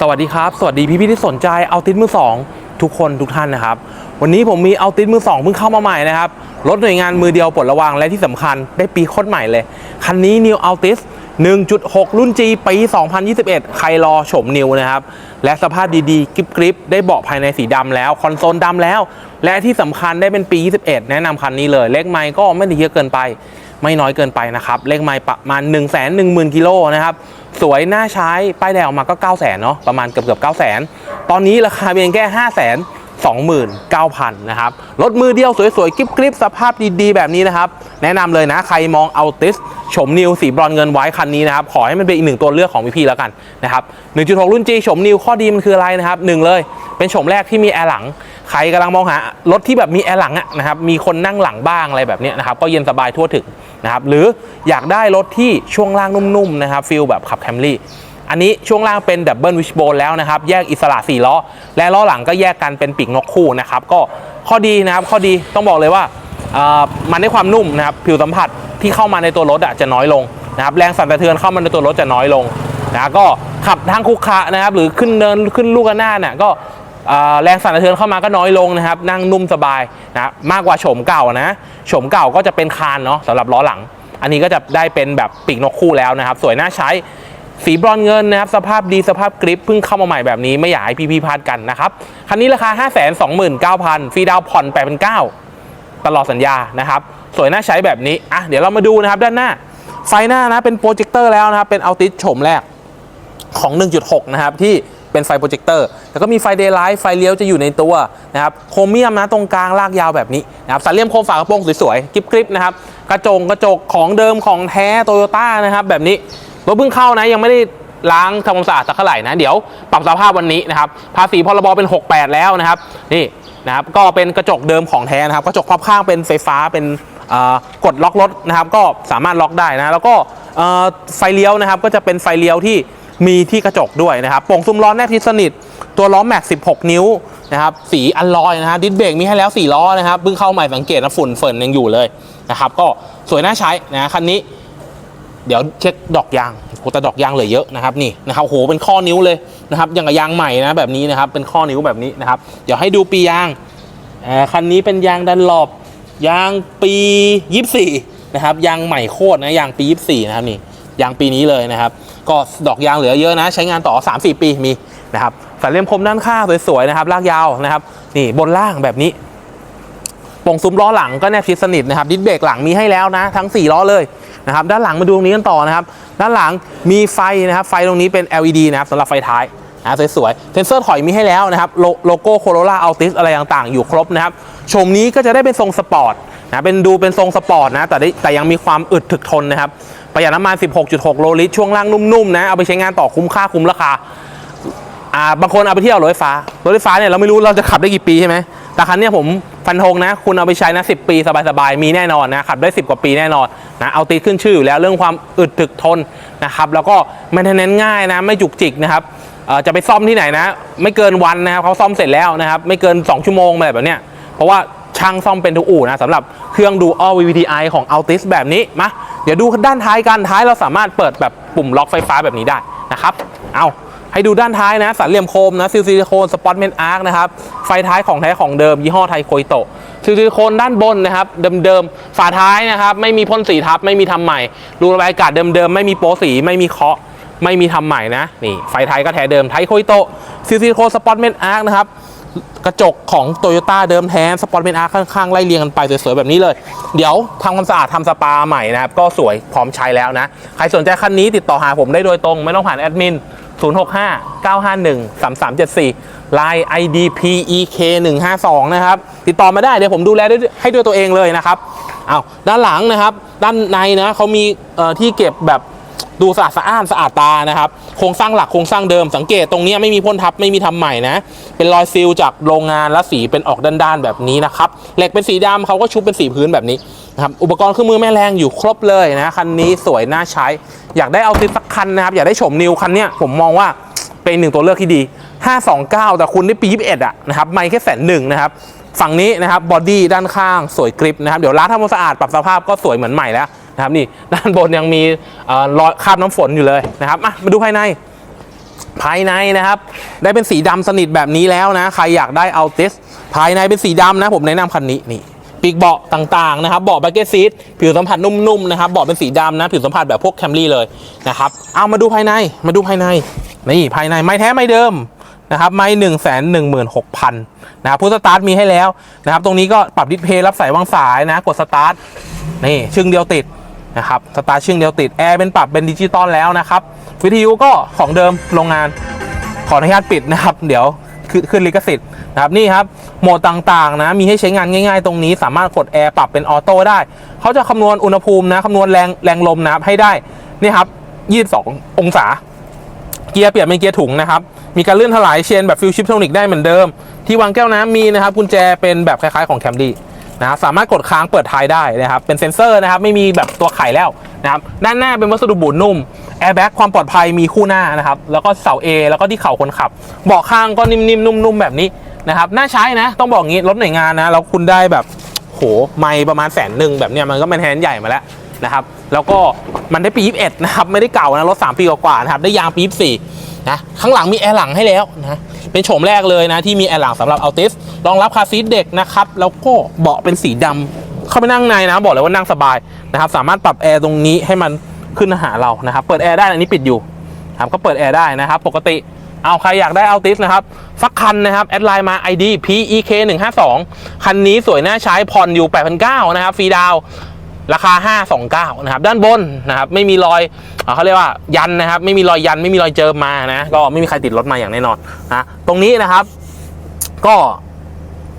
สวัสดีครับ สวัสดีพี่พี่ที่สนใจเอาติสมือสองทุกคนทุกท่านนะครับ วันนี้ผมมีเอาติสมือสองเพิ่งเข้ามาใหม่นะครับรถหน่วยงานมือเดียวปลดระวางและที่สำคัญได้ปีโคตรใหม่เลย คันนี้ New Altis 1.6 รุ่น G ปี 2021 ใครรอโฉมนิวนะครับ และสภาพดีๆ กริบกริบได้เบาะภายในสีดำแล้ว คอนโซลดำแล้ว และที่สำคัญได้เป็นปี 21 แนะนำคันนี้เลย เลขไมล์ก็ไม่ได้เยอะเกินไป ไม่น้อยเกินไปนะครับ เลขไมล์ประมาณ 1 1 0 0 0 0กิโลนะครับ สวยน่าใช้ ป้ายแดงออกมาก็ 9 0 0 0 0เนาะประมาณเกือบเกือบ9 0 0 0 0 ตอนนี้ราคาเพียงแค่ 5 0 0 0 0 29,000นะครับรถมือเดียวสวยๆกริบๆสภาพดีๆ แบบนี้นะครับ แนะนำเลยนะ ใครมองเอาติสชมนิวสีบรอนเงินไว้คันนี้นะครับ ขอให้มันเป็นอีกหนึ่งตัวเลือกของพี่ๆแล้วกันนะครับ 1.6 รุ่น G ชมนิวข้อดีมันคืออะไรนะครับหนึ่งเลยเป็นชมแรกที่มีแอร์หลัง ใครกำลังมองหารถที่แบบมีแอร์หลังอะนะครับมีคนนั่งหลังบ้างอะไรแบบนี้นะครับก็เย็นสบายทั่วถึงนะครับหรืออยากได้รถที่ช่วงล่างนุ่มๆนะครับฟิลแบบขับแคมรี่ อันนี้ช่วงล่างเป็นดับเบิลวิชโบนแล้วนะครับ แยกอิสระ 4 ล้อ และล้อหลังก็แยกกันเป็นปีกนกคู่นะครับ ก็ข้อดีนะครับ ข้อดีต้องบอกเลยว่ามันได้ความนุ่มนะครับ ผิวสัมผัสที่เข้ามาในตัวรถอะจะน้อยลงนะครับ แรงสั่นสะเทือนเข้ามาในตัวรถจะน้อยลงนะก็ขับทางคุกคะนะครับ หรือขึ้นเนินขึ้นลูกระนาดเนี่ยก็แรงสั่นสะเทือนเข้ามาก็น้อยลงนะครับ นั่งนุ่มสบายนะมากกว่าโฉมเก่านะโฉมเก่าก็จะเป็นคานเนาะสำหรับล้อหลัง อันนี้ก็จะได้เป็นแบบปีกนกคู่แล้วนะครับ สวยน่าใช้ สีบรอนเงินนะครับ สภาพดีสภาพกริปเพิ่งเข้ามาใหม่แบบนี้ไม่อยากให้พี่ๆพลาดกันนะครับ คันนี้ราคา 5 2 9 0 0 0ฟรีดาวผ่อน8 9 0 0ตลอดสัญญานะครับ สวยน่าใช้แบบนี้อะเดี๋ยวเรามาดูนะครับด้านหน้า ไฟหน้านะเป็นโปรเจคเตอร์แล้วนะครับ เป็นเอัลติสโฉมแรกของ 1.6 นะครับ ที่เป็นไฟโปรเจคเตอร์แล้วก็มีไฟเดย์ไลท์ไฟเลี้ยวจะอยู่ในตัวนะครับโครเมียมนะตรงกลางลากยาวแบบนี้นะครับสันเลี่ยมโคมฝากระโปรงสวยๆกริบๆนะครับกระจงกระจกของเดิมของแท้โตโยต้านะครับแบบนี้ รถเพิ่งเข้านะยังไม่ได้ล้างทำความสะอาดสักเท่าไหร่นะเดี๋ยวปรับสภาพวันนี้นะครับภาษีพรบเป็น 68 แล้วนะครับ นี่นะครับก็เป็นกระจกเดิมของแท้นะครับกระจกพับข้างเป็นไฟฟ้าเป็นกดล็อกรถนะครับก็สามารถล็อกได้นะแล้วก็ไฟเลี้ยวนะครับก็จะเป็นไฟเลี้ยวที่มีที่กระจกด้วยนะครับโป่งซุ้มล้อแนบทิศสนิท ตัวล้อแม็ก 16 นิ้วนะครับสีอัลลอยนะฮะดิสเบรกมีให้แล้ว 4 ล้อนะครับเพิ่งเข้าใหม่สังเกตนะฝุ่นเฟิร์นยังอยู่เลยนะครับก็สวยน่าใช้นะคันนี้ เดี๋ยวเช็คดอกยางโอ้แต่ดอกยางเหลือเยอะนะครับนี่นะครับโหเป็นข้อนิ้วเลยนะครับอย่างกับยางใหม่นะแบบนี้นะครับเป็นข้อนิ้วแบบนี้นะครับ เดี๋ยวให้ดูปียางอ่าคันนี้เป็นยางดันหลบยางปี24นะครับยางใหม่โคตรนะยางปี24นะครับนี่ยางปีนี้เลยนะครับ ก็ดอกยางเหลือเยอะนะ ใช้งานต่อ 3-4 ปีมีนะครับสันเลี่ยมคมด้านข้างสวยๆนะครับลากยาวนะครับ นี่บนล่างแบบนี้ปงซุ้มล้อหลังก็แนบชิดสนิทนะครับดิสเบรกหลังมีให้แล้วนะ ทั้ง 4 ล้อเลย นะครับด้านหลังมาดูตรงนี้กันต่อนะครับ ด้านหลังมีไฟนะครับไฟตรงนี้เป็น LED นะครับสำหรับไฟท้ายนะสวยๆเซนเซอร์ถอยมีให้แล้วนะครับโลโลโก้โคโรล่าอัลติสอะไรต่างๆ อยู่ครบนะครับโฉมนี้ก็จะได้เป็นทรงสปอร์ตนะเป็นดูเป็นทรงสปอร์ตนะแต่แต่ยังมีความอึดถึกทนนะครับประหยัดน้ำมัน 16.6 โลลิตรช่วงล่างนุ่มๆนะเอาไปใช้งานต่อคุ้มค่าคุ้มราคาอ่าบางคนเอาไปเที่ยวรถไฟฟ้ารถไฟฟ้าเนี่ยเราไม่รู้เราจะขับได้กี่ปีใช่ไหม แต่คันนี้ผมฟันธงนะ คุณเอาไปใช้นะ 10 ปีสบายๆ มีแน่นอนนะขับได้ 10 กว่าปีแน่นอนนะเอาตีขึ้นชื่ออยู่แล้วเรื่องความอึดถึกทนนะครับแล้วก็ไม่เน้นง่ายนะไม่จุกจิกนะครับจะไปซ่อมที่ไหนนะ ไม่เกินวันนะครับเขาซ่อมเสร็จแล้วนะครับไม่เกิน 2 ชั่วโมงอะไรแบบเนี้ยเพราะว่าช่างซ่อมเป็นทุกอู่นะสำหรับเครื่องดู All VVTi ของ Altis แบบนี้มาเดี๋ยวดูด้านท้ายกันท้ายเราสามารถเปิดแบบปุ่มล็อกไฟฟ้าแบบนี้ได้นะครับเอา ให้ดูด้านท้ายนะ สันเหลี่ยมโคมนะซิลซิลิโคนสปอตเมนอาร์คนะครับ ไฟท้ายของแท้ของเดิมยี่ห้อไทยโคยโตะซิลซิลิโคนด้านบนนะครับ เดิมๆ ฝาท้ายนะครับ ไม่มีพ่นสีทับ ไม่มีทำใหม่ รูระบายอากาศเดิมๆ ไม่มีโป๊สี ไม่มีเคาะ ไม่มีทำใหม่นะ นี่ ไฟท้ายก็แท้เดิมไทยโคยโตะซิลซิลิโคนสปอตเมนอาร์คนะครับ กระจกของโตโยต้าเดิมแท้สปอตเมนอาร์ข้างๆ ไล่เรียงกันไปสวยๆแบบนี้เลย เดี๋ยวทำความสะอาดทำสปาใหม่นะครับ ก็สวยพร้อมใช้แล้วนะ ใครสนใจคันนี้ติดต่อหาผมได้โดยตรง ไม่ต้องผ่านแอดมิน 065 951 3374 Line ID PEK 152นะครับ ติดต่อมาได้เดี๋ยวผมดูแลด้วยให้ด้วยตัวเองเลยนะครับ เอาด้านหลังนะครับ ด้านในนะเขามีที่เก็บแบบ ดูสะอาดสะอ้านสะอาดตานะครับ โครงสร้างหลักโครงสร้างเดิมสังเกตตรงนี้ไม่มีพ่นทับไม่มีทำใหม่นะ เป็นรอยซีลจากโรงงานและสีเป็นออกด้านๆแบบนี้นะครับ เหล็กเป็นสีดำเขาก็ชุบเป็นสีพื้นแบบนี้นะครับ อุปกรณ์เครื่องมือแม่แรงอยู่ครบเลยนะ คันนี้สวยน่าใช้ อยากได้เอาติสักคันนะครับ อยากได้โฉมนิวคันเนี้ยผมมองว่าเป็นหนึ่งตัวเลือกที่ดี 529 แต่คุณได้ปี21อะนะครับไม่แค่แสนหนึ่งนะครับฝั่งนี้นะครับบอดี้ด้านข้างสวยกริปนะครับเดี๋ยวล้างทำความสะอาดปรับสภาพก็สวยเหมือนใหม่แล้ว นะครับนี่ด้านบนยังมีรอยคราบน้ำฝนอยู่เลยนะครับมามาดูภายในภายในนะครับ ได้เป็นสีดำสนิทแบบนี้แล้วนะ ใครอยากได้เอาติสภายในเป็นสีดำนะผมแนะนำคันนี้นี่ปีกเบาะต่างๆนะครับเบาะแบกเกตซีทผิวสัมผัสนุ่มๆนะครับเบาะเป็นสีดำนะผิวสัมผัสแบบพวกแคมรี่เลยนะครับเอามาดูภายในมาดูภายในนี่ภายในไม้แท้ไม้เดิมนะครับไม้หนึ่งแสนหนึ่งหมื่นหกพันนะครับพุทสตาร์ทมีให้แล้วนะครับตรงนี้ก็ปรับดิสเพย์รับสายวางสายนะกดสตาร์ทนี่ชึ่งเดียวติด นะครับสตาร์ชึ่งเดียวติดแอร์เป็นปรับเป็นดิจิตอลแล้วนะครับ วิทยุก็ของเดิมโรงงาน ขออนุญาตปิดนะครับ เดี๋ยวขึ้นขึ้นลิขสิทธิ์นะครับนี่ครับโหมดต่างๆนะมีให้ใช้งานง่าย ๆ ตรงนี้ สามารถกดแอร์ปรับเป็นออโต้ได้ เขาจะคำนวณอุณหภูมินะคำนวณแรงแรงลมนะครับให้ได้นี่ครับ22 องศา เกียร์เปลี่ยนเป็นเกียร์ถุงนะครับ มีการเลื่อนถลายเชนแบบฟิวชิปโทนิกได้เหมือนเดิม ที่วางแก้วน้ำมีนะครับกุญแจเป็นแบบคล้ายๆของแคมรี่ นะสามารถกดค้างเปิดท้ายได้นะครับ เป็นเซ็นเซอร์นะครับ ไม่มีแบบตัวไขแล้วนะครับ ด้านหน้าเป็นวัสดุบูดนุ่มแอร์แบ็กความปลอดภัยมีคู่หน้านะครับ แล้วก็เสา A แล้วก็ที่เข่าคนขับ เบาะข้างก็นิ่มๆนุ่มๆแบบนี้นะครับน่าใช้นะ ต้องบอกงี้รถหน่วยงานนะแล้วคุณได้แบบโหไม่ประมาณแสนหนึ่งแบบเนี้ยมันก็เป็นแฮนด์ใหญ่มาแล้วนะครับ แล้วก็มันได้ปี 21 นะครับ ไม่ได้เก่านะรถ 3 ปีกว่าๆนะครับ ได้ยางปี 24นะข้างหลังมีแอร์หลังให้แล้วนะ เป็นโฉมแรกเลยนะที่มีแอร์หลังสำหรับอัลติสรองรับคาร์ซีทเด็กนะครับแล้วก็เบาะเป็นสีดำเข้าไปนั่งในนะบอกเลยว่านั่งสบายนะครับสามารถปรับแอร์ตรงนี้ให้มันขึ้นหาเรานะครับเปิดแอร์ได้อันนี้ปิดอยู่ครับก็เปิดแอร์ได้นะครับปกติเอาใครอยากได้อัลติสนะครับสักคันนะครับแอดไลน์มา ID PEK 1 5 2คันนี้สวยน่าใช้ผ่อนอยู่8,900นะครับฟรีดาว ราคา 529 นะครับ ด้านบนนะครับไม่มีรอยเขาเรียกว่ายันนะครับ ไม่มีรอยยันไม่มีรอยเจิมมานะ ก็ไม่มีใครติดรถมาอย่างแน่นอนนะตรงนี้นะครับ ก็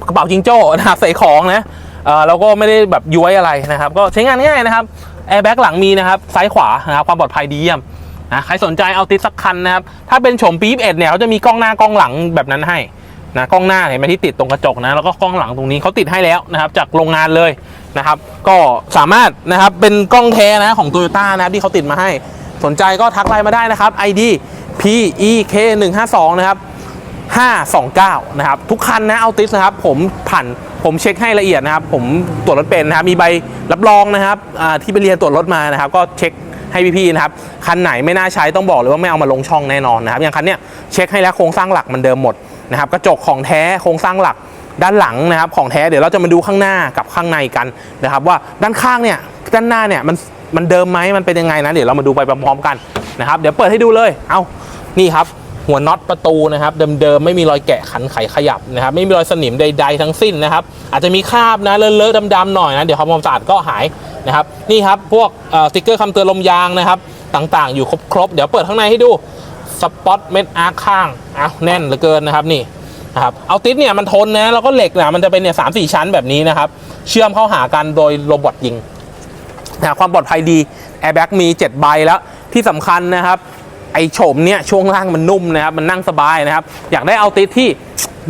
กระเป๋าจิงโจ้นะครับใส่ของนะเออแล้วก็ไม่ได้แบบย้วยอะไรนะครับ ก็ใช้งานง่ายนะครับแอร์แบ็กหลังมีนะครับซ้ายขวานะครับความปลอดภัยดีเยี่ยมนะใครสนใจเอาติดสักคันนะครับ ถ้าเป็นโฉมปี๊บเอ็ดเนี่ยเขาจะมีกล้องหน้ากล้องหลังแบบนั้นให้นะกล้องหน้าเห็นไหมที่ติดตรงกระจกนะแล้วก็กล้องหลังตรงนี้เขาติดให้แล้วนะครับ จากโรงงานเลย นะครับ ก็สามารถนะครับเป็นกล้องแท้นะของ Toyota นะครับที่เขาติดมาให้ สนใจก็ทักไลน์มาได้นะครับ ID PEK 1 5 2นะครับ529นะครับทุกคันนะเอาติสนะครับผมผ่านผมเช็คให้ละเอียดนะครับ ผมตรวจรถเป็นนะครับมีใบรับรองนะครับที่ไปเรียนตรวจรถมานะครับ ก็เช็คให้พี่ๆนะครับคันไหนไม่น่าใช้ต้องบอกเลยว่าไม่เอามาลงช่องแน่นอนนะครับอย่างคันเนี้ยเช็คให้แล้วโครงสร้างหลักมันเดิมหมดนะครับกระจกของแท้โครงสร้างหลัก ด้านหลังนะครับของแท้เดี๋ยวเราจะมาดูข้างหน้ากับข้างในกันนะครับ ว่าด้านข้างเนี่ยด้านหน้าเนี่ยมันมันเดิมไหมมันเป็นยังไงนะเดี๋ยวเรามาดูไปพร้อมๆกันนะครับเดี๋ยวเปิดให้ดูเลยเอานี่ครับหัวน็อตประตูนะครับเดิมๆไม่มีรอยแกะขันไขขยับนะครับไม่มีรอยสนิมใด ๆ ทั้งสิ้นนะครับอาจจะมีคราบนะเลอะๆดำๆหน่อยนะเดี๋ยวความสะอาดก็หายนะครับนี่ครับพวกสติกเกอร์คำเตือนลมยางนะครับต่างๆ อยู่ครบๆเดี๋ยวเปิดข้างในให้ดูสปอตเม็ดอาร์ข้างอ้าวแน่นเหลือเกินนะครับนี่ นะครับเอาติสเนี่ยมันทนนะแล้วก็เหล็กเนี่ยมันจะเป็นเนี่ยสามสี่ชั้นแบบนี้นะครับ เชื่อมเข้าหากันโดยโรบอทยิงนะความปลอดภัยดีแอร์แบ็กมี7ใบแล้วที่สำคัญนะครับไอโฉมเนี่ยช่วงล่างมันนุ่มนะครับมันนั่งสบายนะครับ อยากได้เอาติสที่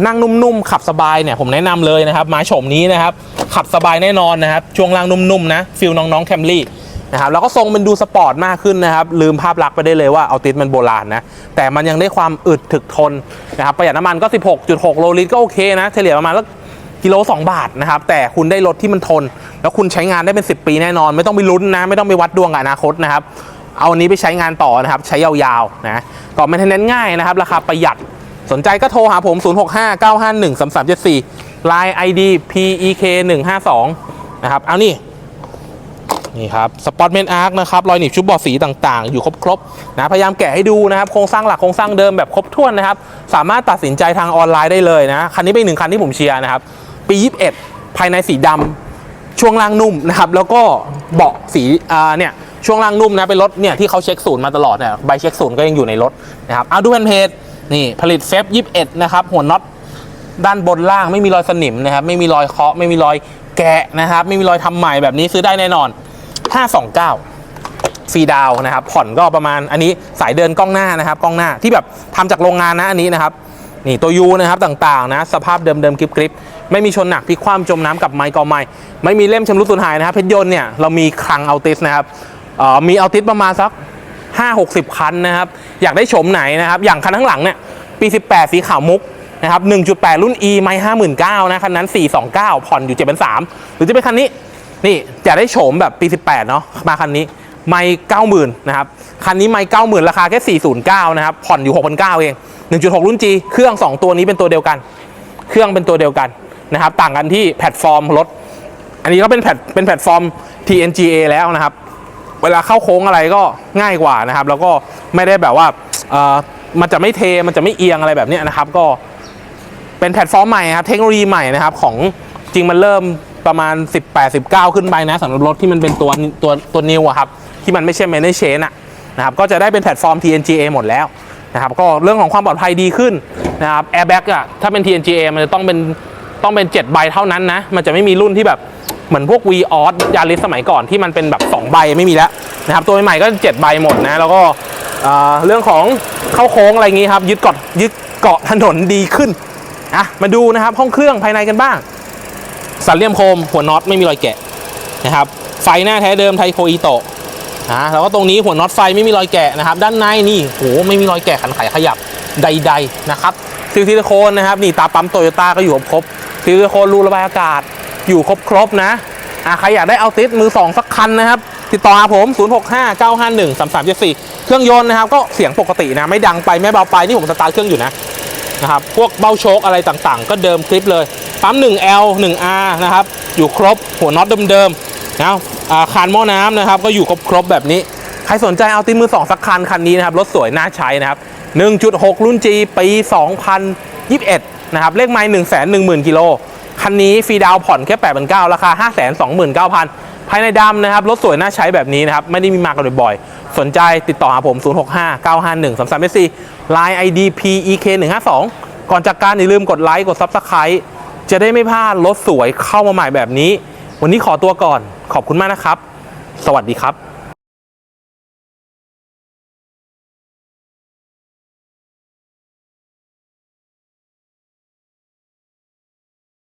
นั่งนุ่มๆขับสบายเนี่ยผมแนะนำเลยนะครับมาโฉมนี้นะครับขับสบายแน่นอนนะครับช่วงล่างนุ่มๆนะฟิลน้องๆแคมรี่ นะครับแล้วก็ทรงมันดูสปอร์ตมากขึ้นนะครับ ลืมภาพลักษณ์ไปได้เลยว่าเอาติสมันโบราณนะ แต่มันยังได้ความอึดถึกทนนะครับ ประหยัดน้ำมันก็ 16.6 โลลิตรก็โอเคนะ เฉลี่ยประมาณสักกิโล 2 บาทนะครับ แต่คุณได้รถที่มันทน แล้วคุณใช้งานได้เป็น 10 ปีแน่นอน ไม่ต้องไปลุ้นนะ ไม่ต้องไปวัดดวงกับอนาคตนะครับ เอาอันนี้ไปใช้งานต่อนะครับ ใช้ยาวๆนะก็ไม่ทันง่ายนะครับ ราคาประหยัด สนใจก็โทรหาผม 0659513374 Line ID PEK 152 นะครับ เอานี่ นี่ครับสปอตเมนอาร์คนะครับรอยหนีบชุบบอดสีต่างๆ อยู่ครบๆนะพยายามแกะให้ดูนะครับโครงสร้างหลักโครงสร้างเดิมแบบครบถ้วนนะครับ สามารถตัดสินใจทางออนไลน์ได้เลยนะคันนี้เป็นหนึ่งคันที่ผมเชียร์นะครับ ปี 21 ภายในสีดำช่วงล่างนุ่มนะครับแล้วก็เบาะสีอ่าเนี่ยช่วงล่างนุ่มนะเป็นรถเนี่ยที่เขาเช็คศูนย์มาตลอดเนี่ยใบเช็คศูนย์ก็ยังอยู่ในรถนะครับเอาดูแผ่นเพจนี่ผลิตเฟฟ21 นะครับหัวน็อตด้านบนล่างไม่มีรอยสนิมนะครับไม่มีรอยเคาะไม่มีรอยแกะนะครับไม่มีรอยทำใหม่แบบนี้ซื้อได้แน่นอน 529ฟรีดาวนะครับ ผ่อนก็ประมาณอันนี้สายเดินกล้องหน้านะครับ กล้องหน้าที่แบบทำจากโรงงานนะอันนี้นะครับนี่ตัวยูนะครับต่างๆนะสภาพเดิมๆกริบๆไม่มีชนหนักพลิกคว่ำจมน้ำกับไม้กอไม้ไม่มีเล่มชำรุดสูญหายนะครับเพชรยนต์เนี่ยเรามีคลังเอาติสนะครับอ่อมีเอาติสประมาณสัก5 60 คันนะครับ อยากได้โฉมไหนนะครับ อย่างคันข้างหลังเนี่ย ปี 18 สีขาวมุกนะครับ 1.8 รุ่น E ไม่59,000นะ คันนั้น 429 ผ่อนอยู่7.3หรือจะเป็นคันนี้ นี่อยากได้โฉมแบบปี 18 เนาะมาคันนี้ ไม่เก้าหมื่นนะครับ คันนี้ไม่เก้าหมื่นราคาแค่สี่ศูนย์เก้านะครับ ผ่อนอยู่หกพันเก้าเองหนึ่งจุดหกรุ่น G เครื่องสองตัวนี้เป็นตัวเดียวกัน เครื่องเป็นตัวเดียวกันนะครับ ต่างกันที่แพลตฟอร์มรถ อันนี้ก็เป็นแพลตเป็นแพลตฟอร์ม TNGA แล้วนะครับ เวลาเข้าโค้งอะไรก็ง่ายกว่านะครับ แล้วก็ไม่ได้แบบว่าเออมันจะไม่เท มันจะไม่เอียงอะไรแบบนี้นะครับ ก็เป็นแพลตฟอร์มใหม่ครับ เทคโนโลยีใหม่นะครับของจริงมันเริ่ม ประมาณ 18 19 ขึ้นไปนะสำหรับรถที่มันเป็นตัวตัวตัวนิวอะครับที่มันไม่ใช่ manage chain อะนะครับก็จะได้เป็นแพลตฟอร์ม TNGA หมดแล้วนะครับก็เรื่องของความปลอดภัยดีขึ้นนะครับ airbag อะถ้าเป็น TNGA มันจะต้องเป็นต้องเป็น 7 ใบเท่านั้นนะมันจะไม่มีรุ่นที่แบบเหมือนพวก v ีออสยาริสสมัยก่อนที่มันเป็นแบบ 2 ใบไม่มีแล้วนะครับตัวใหม่ๆก็ 7 ใบหมดนะแล้วก็เอ่อเรื่องของเข้าโค้งอะไรอย่างงี้ครับยึดเกาะยึดเกาะถนนดีขึ้นอะมาดูนะครับห้องเครื่องภายในกันบ้าง สันเลี่ยมโคมหัวน็อตไม่มีรอยแกะนะครับไฟหน้าแท้เดิมไทโคอิโตะอะแล้วก็ตรงนี้หัวน็อตไฟไม่มีรอยแกะนะครับ ด้านในนี่โหไม่มีรอยแกะขันไขขยับใด ๆนะครับซิลซิลิโคนนะครับนี่ตาปั๊มโตโยต้าก็อยู่ครบซิลซิลิโคนรูระบายอากาศอยู่ครบๆนะอะใครอยากได้เอาติสมือ2สักคันนะครับ ติดต่อหาผม 065 951 3374 เครื่องยนต์นะครับ ก็เสียงปกตินะ ไม่ดังไป ไม่เบาไป นี่ผมสตาร์ทเครื่องอยู่นะ นะครับ พวกเบ้าโชคอะไรต่างๆ ก็เดิมคลิปเลย ปั๊ม 1L 1R นะครับ อยู่ครบ หัวน็อตเดิมๆนะาคานหม้อน้ำนะครับ ก็อยู่ครบๆแบบนี้ ใครสนใจเอาติมือ 2 สักคันคันนี้นะครับ รถสวยน่าใช้นะครับ 1.6 รุ่น G ปี 2021 นะครับ เลขไมล์110,000กิโล คันนี้ฟรีดาวผ่อนแค่8 9 0 0ราคา 529,000ภายในดำนะครับ รถสวยน่าใช้แบบนี้นะครับ ไม่ได้มีมากันบ่อยๆ สนใจติดต่อหาผม 065 951 3384 Line ID PEK 152 ก่อนจากการอย่าลืมกดไลค์กด Subscribe จะได้ไม่พลาดรถสวยเข้ามาใหม่แบบนี้ วันนี้ขอตัวก่อนขอบคุณมากนะครับ สวัสดีครับ